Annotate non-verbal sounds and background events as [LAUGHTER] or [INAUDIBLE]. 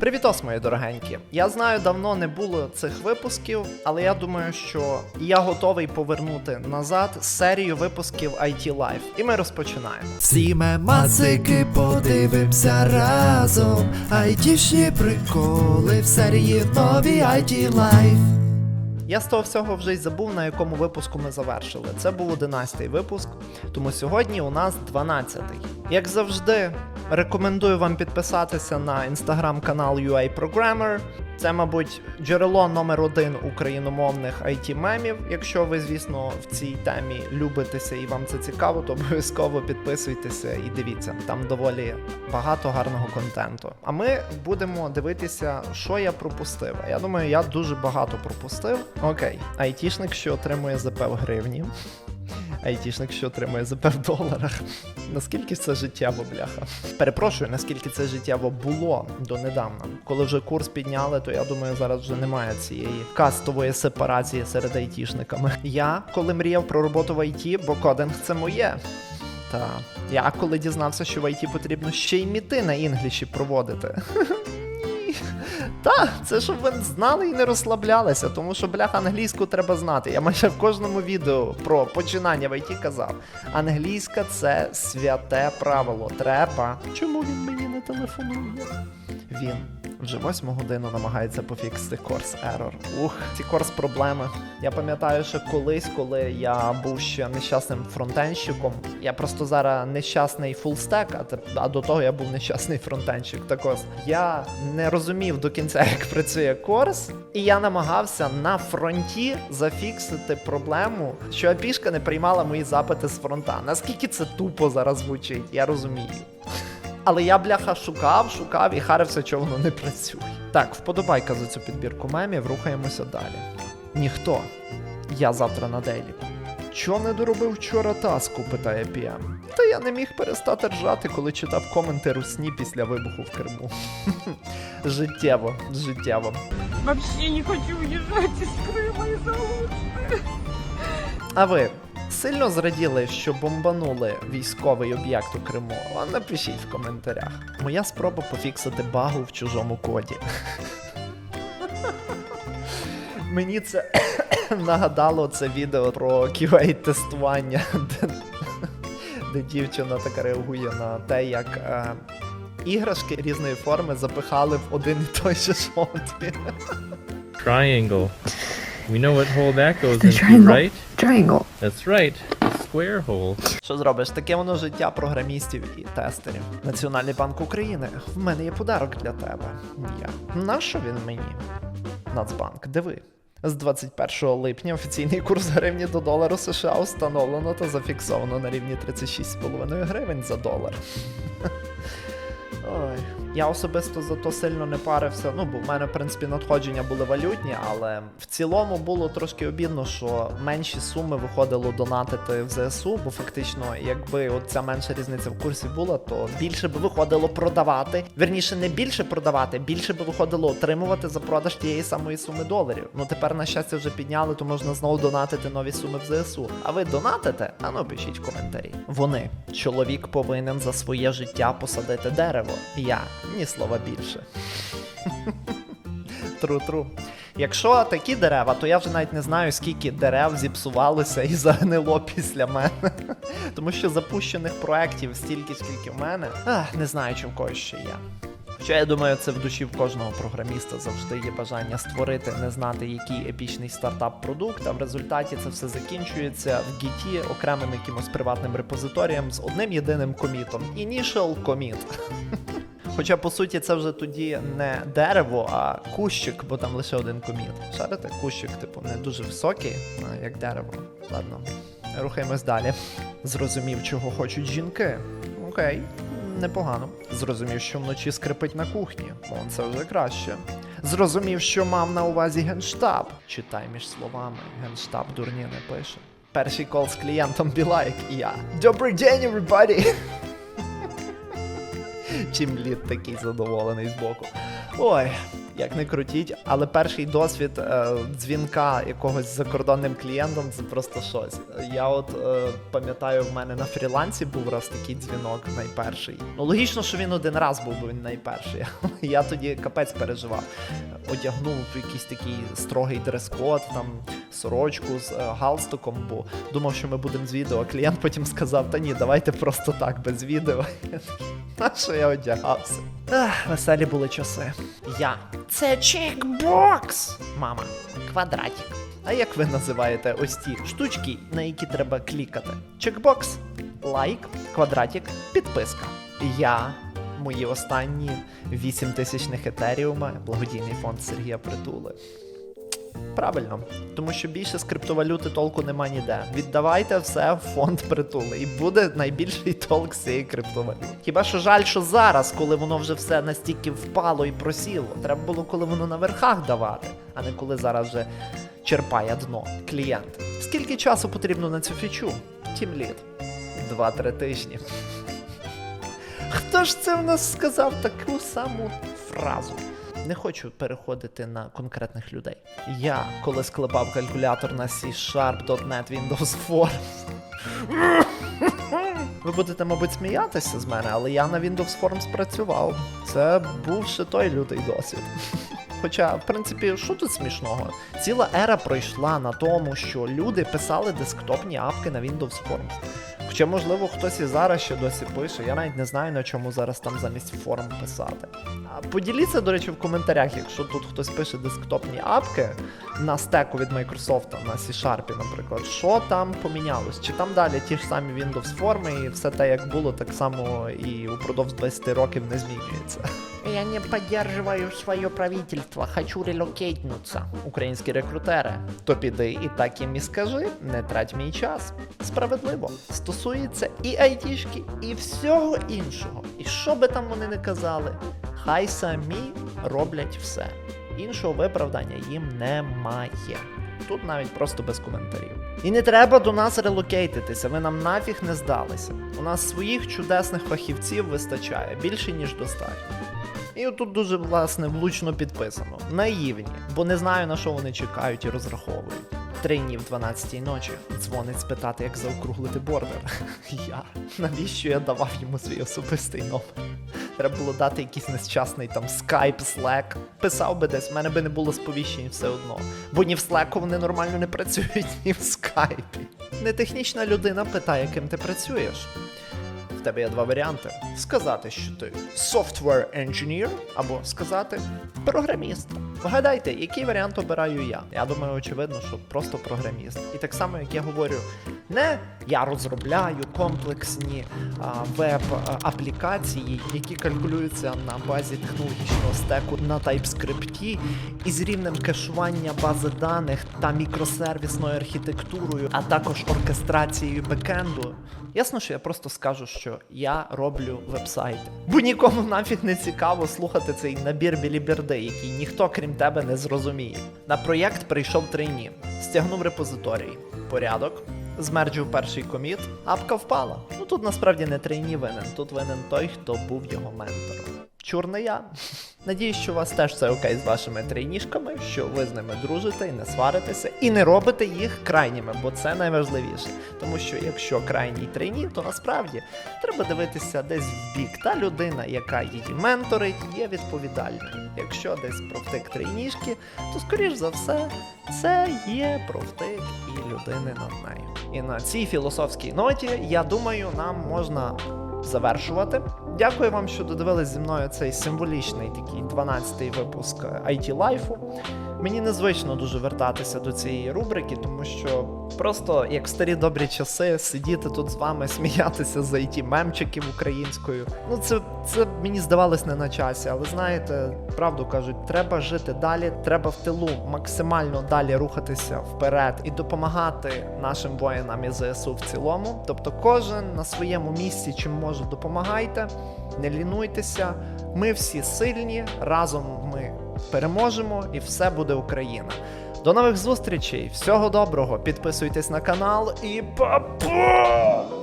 Привітос, мої дорогенькі. Я знаю, давно не було цих випусків, але я думаю, що я готовий повернути назад серію випусків IT Life. І ми розпочинаємо. Всі мемасики подивимося разом. Айтішні приколи в серії нові IT Life. Я з того всього вже й забув, на якому випуску ми завершили. Це був 11-й випуск, тому сьогодні у нас 12-й. Як завжди, рекомендую вам підписатися на інстаграм-канал UI Programmer. Це, мабуть, джерело номер один україномовних it мемів. Якщо ви, звісно, в цій темі любитеся і вам це цікаво, то обов'язково підписуйтеся і дивіться. Там доволі багато гарного контенту. А ми будемо дивитися, що я пропустив. Я думаю, я дуже багато пропустив. Окей, айтішник, що отримує ЗП в гривні. Айтішник, що отримує ЗП в доларах. Наскільки це життєво, бляха? Перепрошую, наскільки це життєво було донедавна. Коли вже курс підняли, то я думаю, зараз вже немає цієї кастової сепарації серед айтішниками. Я коли мріяв про роботу в ІТ, бо кодинг це моє. Та я коли дізнався, що в ІТ потрібно ще й міти на інгліші проводити. [LAUGHS] Та, це щоб ви знали і не розслаблялися, тому що бляха англійську треба знати. Я майже в кожному відео про починання в ІТ казав. Англійська це святе правило. Треба. Чому він мені не телефонує? Він вже восьму годину намагається пофіксити корс ерор. Ух, ці корс проблеми. Я пам'ятаю, що колись, коли я був ще нещасним фронтенщиком, я просто зараз нещасний фулстек, а, теп- а до того я був нещасний фронтенщик. Так ось я не розумів до кінця, як працює корс, і я намагався на фронті зафіксити проблему, що апішка не приймала мої запити з фронта. Наскільки це тупо зараз звучить, я розумію. Але я, бляха, шукав, шукав і харився, чого воно не працює. Так, вподобайка за цю підбірку мемів, рухаємося далі. Ніхто. Я завтра на дейліку. Чо не доробив вчора таску? питає PM. Та я не міг перестати ржати, коли читав коменти русні після вибуху в Криму. [LAUGHS] життєво, життєво. Вообще не хочу уезжать из Крыма из-за. А ви сильно зраділи, що бомбанули військовий об'єкт у Криму? А напишіть в коментарях. Моя спроба пофіксити багу в чужому коді. [LAUGHS] Мені це [COUGHS] нагадало це відео про QA-тестування, де, [LAUGHS] де дівчина така реагує на те, як е, іграшки різної форми запихали в один і той же шотві. Triangle. We know what hole that goes [LAUGHS] into, right? Triangle. That's right. Square hole. Що зробиш? Таке воно життя програмістів і тестерів. Національний банк України. В мене є подарок для тебе. Я. Нащо він мені? Нацбанк, диви. З 21 липня офіційний курс гривні до долару США встановлено та зафіксовано на рівні 36,5 гривень за долар. [LAUGHS] Ой. Я особисто за то сильно не парився. Ну, бо в мене, в принципі, надходження були валютні, але в цілому було трошки обідно, що менші суми виходило донатити в ЗСУ, бо фактично, якби от ця менша різниця в курсі була, то більше би виходило продавати. Верніше, не більше продавати, більше би виходило отримувати за продаж тієї самої суми доларів. Ну тепер, на щастя, вже підняли, то можна знову донатити нові суми в ЗСУ. А ви донатите? А ну пишіть коментарі. Вони. Чоловік повинен за своє життя посадити дерево. Я ні слова більше. [LAUGHS] Тру-тру. Якщо такі дерева, то я вже навіть не знаю, скільки дерев зіпсувалося і загнило після мене. [LAUGHS] Тому що запущених проєктів стільки, скільки в мене. Ах, не знаю, чи в когось ще є. Що я думаю, це в душі в кожного програміста завжди є бажання створити, не знати, який епічний стартап-продукт, а в результаті це все закінчується в гіті окремим якимось приватним репозиторієм з одним єдиним комітом. Initial commit. [LAUGHS] Хоча, по суті, це вже тоді не дерево, а кущик, бо там лише один коміт. Шарите, кущик, типу, не дуже високий, як дерево. Ладно, рухаємось далі. Зрозумів, чого хочуть жінки. Окей, непогано. Зрозумів, що вночі скрипить на кухні. О, це вже краще. Зрозумів, що мав на увазі генштаб. Читай між словами, генштаб дурні не пише. Перший кол з клієнтом Білайк і я. Добрий день, everybody! Чим лід такий задоволений збоку. Ой, як не крутіть, але перший досвід е, дзвінка якогось закордонним клієнтом це просто щось. Я от е, пам'ятаю, в мене на фрілансі був раз такий дзвінок найперший. Ну логічно, що він один раз був, бо він найперший. [LAUGHS] Я тоді капець переживав. Одягнув якийсь такий строгий дрес-код, там сорочку з е, галстуком, бо думав, що ми будемо з відео. А клієнт потім сказав: та ні, давайте просто так, без відео. [LAUGHS] На що я одягався? Ех, веселі були часи. Я. Це чекбокс! Мама, квадратик. А як ви називаєте ось ці штучки, на які треба клікати? Чекбокс, лайк, квадратик, підписка. Я, мої останні 8 тисячних етеріума, благодійний фонд Сергія Притули. Правильно, тому що більше з криптовалюти толку нема ніде. Віддавайте все в фонд притули, і буде найбільший толк з цієї криптовалюти. Хіба що жаль, що зараз, коли воно вже все настільки впало і просіло, треба було, коли воно на верхах давати, а не коли зараз вже черпає дно клієнт. Скільки часу потрібно на цю фічу? Тім літ. Два-три тижні. [LAUGHS] Хто ж це в нас сказав таку саму фразу? Не хочу переходити на конкретних людей. Я, коли склепав калькулятор на C-Sharp.net Windows Forms. [LAUGHS] Ви будете, мабуть, сміятися з мене, але я на Windows Forms працював. Це був ще той лютий досвід. [LAUGHS] Хоча, в принципі, що тут смішного? Ціла ера пройшла на тому, що люди писали десктопні апки на Windows Forms. Хоча, можливо, хтось і зараз ще досі пише. Я навіть не знаю, на чому зараз там замість форм писати. Поділіться, до речі, в коментарях, якщо тут хтось пише десктопні апки на стеку від Microsoft, на C-Sharp, наприклад, що там помінялось? Чи там далі ті ж самі Windows форми і все те, як було, так само і упродовж 20 років не змінюється. Я не поддерживаю своє правительство, хочу релокейтнуться. Українські рекрутери. То піди і так їм і скажи, не трать мій час. Справедливо. Стосується і айтішки, і всього іншого. І що би там вони не казали, хай самі роблять все. Іншого виправдання їм немає. Тут навіть просто без коментарів. І не треба до нас релокейтитися, ви нам нафіг не здалися. У нас своїх чудесних фахівців вистачає більше, ніж достатньо. І отут дуже власне влучно підписано. Наївні, бо не знаю на що вони чекають і розраховують. Три дні в 12-й ночі дзвонить спитати, як заокруглити бордер. [LAUGHS] Я. Навіщо я давав йому свій особистий номер? Треба було дати якийсь нещасний там Skype, Slack. Писав би десь, в мене би не було сповіщень все одно. Бо ні в Slack вони нормально не працюють, ні в Skype. Нетехнічна людина питає, ким ти працюєш. В тебе є два варіанти: сказати, що ти software engineer, або сказати програміст. Вгадайте, який варіант обираю я. Я думаю, очевидно, що просто програміст. І так само, як я говорю, не я розробляю комплексні веб-аплікації, які калькулюються на базі технологічного стеку на TypeScript із рівнем кешування бази даних та мікросервісною архітектурою, а також оркестрацією бекенду. Ясно, що я просто скажу, що я роблю вебсайти. Бо нікому нафіг не цікаво слухати цей набір біліберди, який ніхто крім тебе не зрозуміє. На проєкт прийшов трейні, стягнув репозиторій, порядок, змерджив перший коміт, апка впала. Ну тут насправді не трейні винен, тут винен той, хто був його ментором. Чур я. Надіюсь, що у вас теж все окей з вашими трейнішками, що ви з ними дружите і не сваритеся, і не робите їх крайніми, бо це найважливіше. Тому що якщо крайній трейні, то насправді треба дивитися десь в бік. Та людина, яка її менторить, є відповідальною. Якщо десь провтик трейнішки, то скоріш за все це є провтик і людини над нею. І на цій філософській ноті, я думаю, нам можна завершувати. Дякую вам, що додивились зі мною цей символічний такий 12-й випуск IT Life. Мені незвично дуже вертатися до цієї рубрики, тому що просто як в старі добрі часи сидіти тут з вами, сміятися з it мемчиків українською. Ну це, це мені здавалось не на часі, але знаєте, правду кажуть, треба жити далі, треба в тилу максимально далі рухатися вперед і допомагати нашим воїнам і ЗСУ в цілому. Тобто, кожен на своєму місці, чим може, допомагайте, не лінуйтеся. Ми всі сильні, разом ми переможемо і все буде Україна. До нових зустрічей, всього доброго, підписуйтесь на канал і па-па!